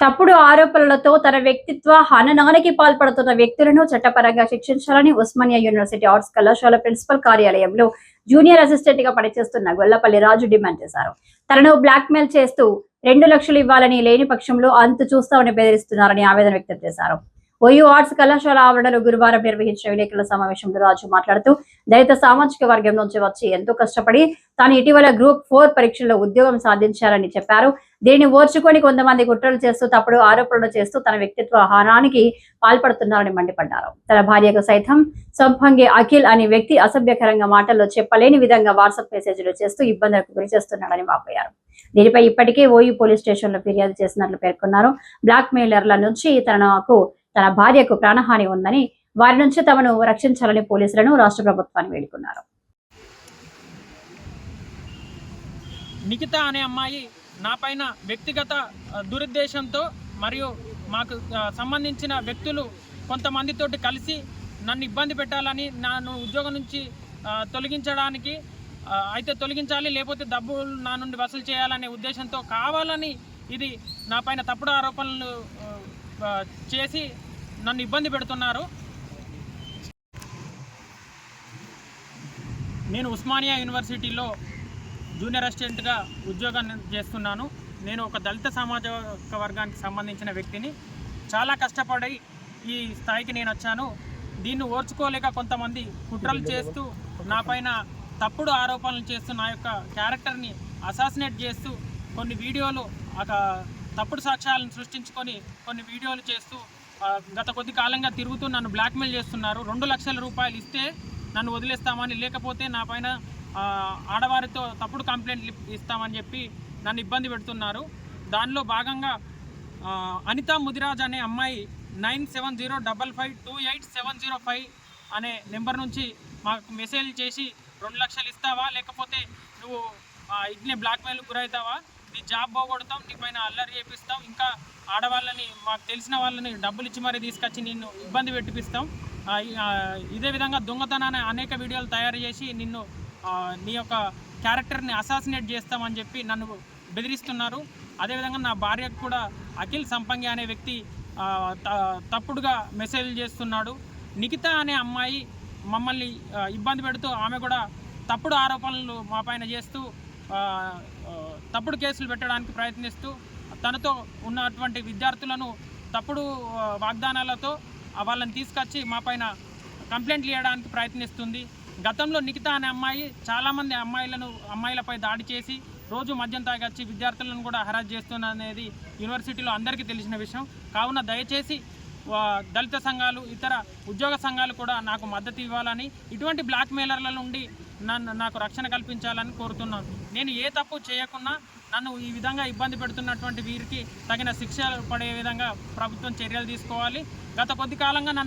తప్పుడు ఆరోపణలతో తన వ్యక్తిత్వ హననానికి పాల్పడుతున్న వ్యక్తులను చట్టపరంగా శిక్షించాలని ఉస్మానియా యూనివర్సిటీ ఆర్ట్స్ కళాశాల ప్రిన్సిపల్ కార్యాలయంలో జూనియర్ అసిస్టెంట్గా పనిచేస్తున్న గొల్లపల్లి రాజు డిమాండ్ చేశారు. తనను బ్లాక్ మెయిల్ చేస్తూ రెండు లక్షలు ఇవ్వాలని లేని పక్షంలో అంతు చూస్తామని బెదిరిస్తున్నారని ఆవేదన వ్యక్తం చేశారు. ఓయూ ఆర్ట్స్ కళాశాల ఆవరణలో గురువారం నిర్వహించిన విలేకరుల సమావేశంలో రాజు మాట్లాడుతూ దళిత సామాజిక వర్గం నుంచి వచ్చి ఎంతో కష్టపడి తాను ఇటీవల గ్రూప్ ఫోర్ పరీక్షల్లో ఉద్యోగం సాధించారని చెప్పారు. దీనిని ఓర్చుకొని కొంతమంది కుట్రలు చేస్తూ తప్పుడు ఆరోపణలు చేస్తూ తన వ్యక్తిత్వ హానానికి పాల్పడుతున్నారని మండిపడ్డారు. తన భార్యకు సైతం సంభంగి అఖిల్ అనే వ్యక్తి అసభ్యకరంగా మాటల్లో చెప్పలేని విధంగా వాట్సాప్ మెసేజ్లు చేస్తూ ఇబ్బందులకు గురి చేస్తున్నాడని వాపోయారు. దీనిపై ఇప్పటికే ఓయూ పోలీస్ స్టేషన్లో ఫిర్యాదు చేసినట్లు పేర్కొన్నారు. బ్లాక్ మెయిలర్ల నుంచి తనకు తన భార్యకు ప్రాణహాని ఉందని వారి నుంచి తమను రక్షించాలని పోలీసులను రాష్ట్ర ప్రభుత్వాన్ని వేడుకున్నారు. నిఖిత అనే అమ్మాయి నాపైన వ్యక్తిగత దురుద్దేశంతో మరియు మాకు సంబంధించిన వ్యక్తులు కొంతమందితోటి కలిసి నన్ను ఇబ్బంది పెట్టాలని నన్ను ఉద్యోగం నుంచి తొలగించడానికి అయితే తొలగించాలి లేకపోతే డబ్బులు నా నుండి వసూలు చేయాలనే ఉద్దేశంతో కావాలని ఇది నా పైన తప్పుడు ఆరోపణలు చేసి నన్ను ఇబ్బంది పెడుతున్నారు. నేను ఉస్మానియా యూనివర్సిటీలో జూనియర్ అసిస్టెంట్గా ఉద్యోగం చేస్తున్నాను. నేను ఒక దళిత సమాజ వర్గానికి సంబంధించిన వ్యక్తిని. చాలా కష్టపడి ఈ స్థాయికి నేను వచ్చాను. దీన్ని ఓర్చుకోలేక కొంతమంది కుట్రలు చేస్తూ నా పైన తప్పుడు ఆరోపణలు చేస్తూ నా యొక్క క్యారెక్టర్ని అసాసినేట్ చేస్తూ కొన్ని వీడియోలు ఒక తప్పుడు సాక్ష్యాలను సృష్టించుకొని కొన్ని వీడియోలు చేస్తూ గత కొద్ది కాలంగా తిరుగుతూ నన్ను బ్లాక్మెయిల్ చేస్తున్నారు. రెండు లక్షల రూపాయలు ఇస్తే నన్ను వదిలేస్తామని లేకపోతే నా పైన ఆడవారితో తప్పుడు కంప్లైంట్లు ఇస్తామని చెప్పి నన్ను ఇబ్బంది పెడుతున్నారు. దానిలో భాగంగా అనిత ముదిరాజ్ అనే అమ్మాయి nine seven zero double five two eight seven zero five అనే నెంబర్ నుంచి మాకు మెసేజ్ చేసి రెండు లక్షలు ఇస్తావా? లేకపోతే నువ్వు ఆ, ఇట్నే బ్లాక్మెయిల్ గురవుతావా? నీ జాబ్ పోగొడతాం నీ పైన అల్లరి చేపిస్తాం. ఇంకా ఆడవాళ్ళని మాకు తెలిసిన వాళ్ళని డబ్బులు ఇచ్చి మరీ తీసుకొచ్చి నిన్ను ఇబ్బంది పెట్టిపిస్తాం. ఇదే విధంగా దొంగతనాన్ని అనేక వీడియోలు తయారు చేసి నిన్ను నీ యొక్క క్యారెక్టర్ని అసాసినేట్ చేస్తామని చెప్పి నన్ను బెదిరిస్తున్నారు. అదేవిధంగా నా భార్యకు కూడా అఖిల్ సంపంగి అనే వ్యక్తి త- తప్పుడుగా మెసేజ్లు చేస్తున్నాడు. నిఖిత అనే అమ్మాయి మమ్మల్ని ఇబ్బంది పెడుతూ ఆమె కూడా తప్పుడు ఆరోపణలు మా పైన చేస్తూ తప్పుడు కేసులు పెట్టడానికి ప్రయత్నిస్తూ తనతో ఉన్నటువంటి విద్యార్థులను తప్పుడు వాగ్దానాలతో వాళ్ళని తీసుకొచ్చి మా పైన కంప్లైంట్లు ఇవ్వడానికి ప్రయత్నిస్తుంది. గతంలో నిఖిత అనే అమ్మాయి చాలామంది అమ్మాయిలను అమ్మాయిలపై దాడి చేసి రోజు మద్యం తాగొచ్చి విద్యార్థులను కూడా హరాజ్ చేస్తున్న అనేది యూనివర్సిటీలో అందరికీ తెలిసిన విషయం. కావున దయచేసి దళిత సంఘాలు ఇతర ఉద్యోగ సంఘాలు కూడా నాకు మద్దతు ఇవ్వాలని ఇటువంటి బ్లాక్ మెయిలర్ల నుండి నన్ను నాకు రక్షణ కల్పించాలని కోరుతున్నాను. నేను ఏ తప్పు చేయకున్నా నన్ను ఈ విధంగా ఇబ్బంది పెడుతున్నటువంటి వీరికి తగిన శిక్ష పడే విధంగా ప్రభుత్వం చర్యలు తీసుకోవాలి. గత కొద్ది కాలంగా నన్ను